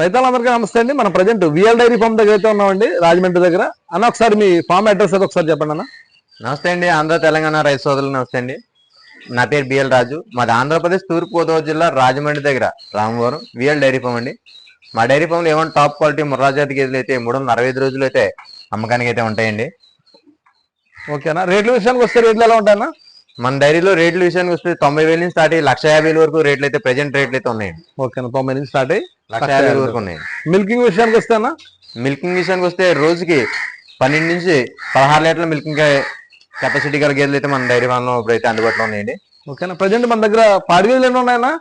రైతులందరికీ నమస్తే అండి. మన ప్రజెంట్ విఎల్ డైరీ ఫామ్ దగ్గర అయితే ఉన్నామండి రాజమండ్రి దగ్గర. అన్న ఒకసారి మీ ఫామ్ అడ్రస్ అది ఒకసారి చెప్పండి అన్న. నమస్తే అండి. ఆంధ్ర తెలంగాణ రైతు సోదరులు నమస్తే అండి. నా పేరు బిఎల్ రాజు. మాది ఆంధ్రప్రదేశ్ తూర్పు గోదావరి జిల్లా రాజమండ్రి దగ్గర. రామవరం విఎల్ డైరీ ఫామ్ అండి. మా డైరీ ఫామ్లో ఏమైనా టాప్ క్వాలిటీ ముర్రాజాతి గేదెలు అయితే మూడు వందల అరవై ఐదు రోజులు అయితే అమ్మకానికి అయితే ఉంటాయండి. ఓకేనా రేట్ల విషయానికి వస్తే రేట్లు ఎలా ఉంటాయన్నా? మన డైరీలో రేట్ల విషయానికి వస్తే తొంభై వేల నుంచి స్టార్ట్ అయ్యి లక్ష యాభై వేల వరకు రేట్లు అయితే ప్రెజెంట్ రేట్లు అయితే ఉన్నాయండి ఓకేనా తొంభై నుంచి స్టార్ట్ అయ్యి లక్ష యాభై వేల వరకు ఉన్నాయండి మిల్కింగ్ విషయానికి వస్తే అన్న? మిల్కింగ్ విషయానికి వస్తే రోజుకి పన్నెండు నుంచి పదహారు లీటర్ల మిల్కింగ్ కెపాసిటీ గల గేదెలు అయితే మన డైరీ ఫామ్లో ఇప్పుడు అయితే అందుబాటులో ఉన్నాయండి. ఓకేనా? ప్రజెంట్ మన దగ్గర పాడి గేదెలు ఎన్ని ఉన్నాయన్నా?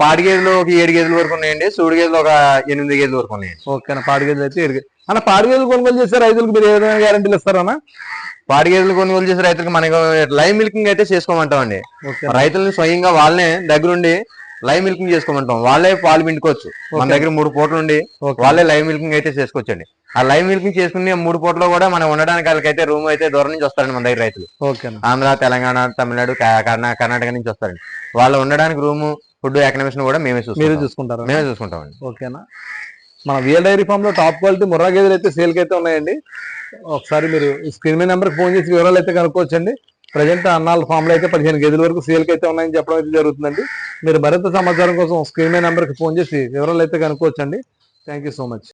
పాడి గేదెలు ఒక ఏడు గేదెల వరకు ఉన్నాయండి. సూడి గేదెలు ఒక ఎనిమిది గేదెల వరకు ఉన్నాయండి. ఓకేనా? పాడి గేదెలు అయితే ఏడు. అన్న పాడి గేదెలు కొనుగోలు చేస్తే రైతులకు మీరు ఏ విధంగా గ్యారంటీలు ఇస్తారన్నా? పాడి గేదెలు కొనుగోలు చేసే రైతులకు మనకు లైవ్ మిల్కింగ్ అయితే చేసుకోమంటామండి. రైతులను స్వయంగా వాళ్ళనే దగ్గరుండి లైవ్ మిల్కింగ్ చేసుకోమంటాం. వాళ్ళే పాలు పిండుకోవచ్చు. మన దగ్గర మూడు పూటలు ఉండి వాళ్ళే లైవ్ మిల్కింగ్ అయితే చేసుకోవచ్చండి. ఆ లైవ్ మిల్కింగ్ చేసుకుని మూడు పూటలో కూడా మనం ఉండడానికి వాళ్ళకైతే రూమ్ అయితే దూరం నుంచి వస్తారండి మన దగ్గర రైతులు. ఆంధ్ర తెలంగాణ తమిళనాడు కర్ణాటక నుంచి వస్తారండి. వాళ్ళు ఉండడానికి రూమ్ ఫుడ్ ఎకనామిక్స్ కూడా మేమే మీరు చూసుకుంటాం చూసుకుంటారా? మేమే చూసుకుంటామండి. ఓకేనా మన విఎల్ డైరీ ఫామ్లో టాప్ క్వాలిటీ ముర్రా గేదెలు అయితే సేల్కి అయితే ఉన్నాయండి. ఒకసారి మీరు స్క్రీన్ మీద నెంబర్కి ఫోన్ చేసి వివరాలు అయితే కనుక్కోవచ్చండి. ప్రజెంట్ అన్నాళ్ళ ఫామ్లో అయితే పదిహేను గదుల వరకు సేల్కి అయితే ఉన్నాయని చెప్పడం అయితే జరుగుతుందండి. మీరు మరింత సమాచారం కోసం స్క్రీన్ మీద నెంబర్కి ఫోన్ చేసి వివరాలు అయితే కనుక్కోవచ్చండి. Thank you so much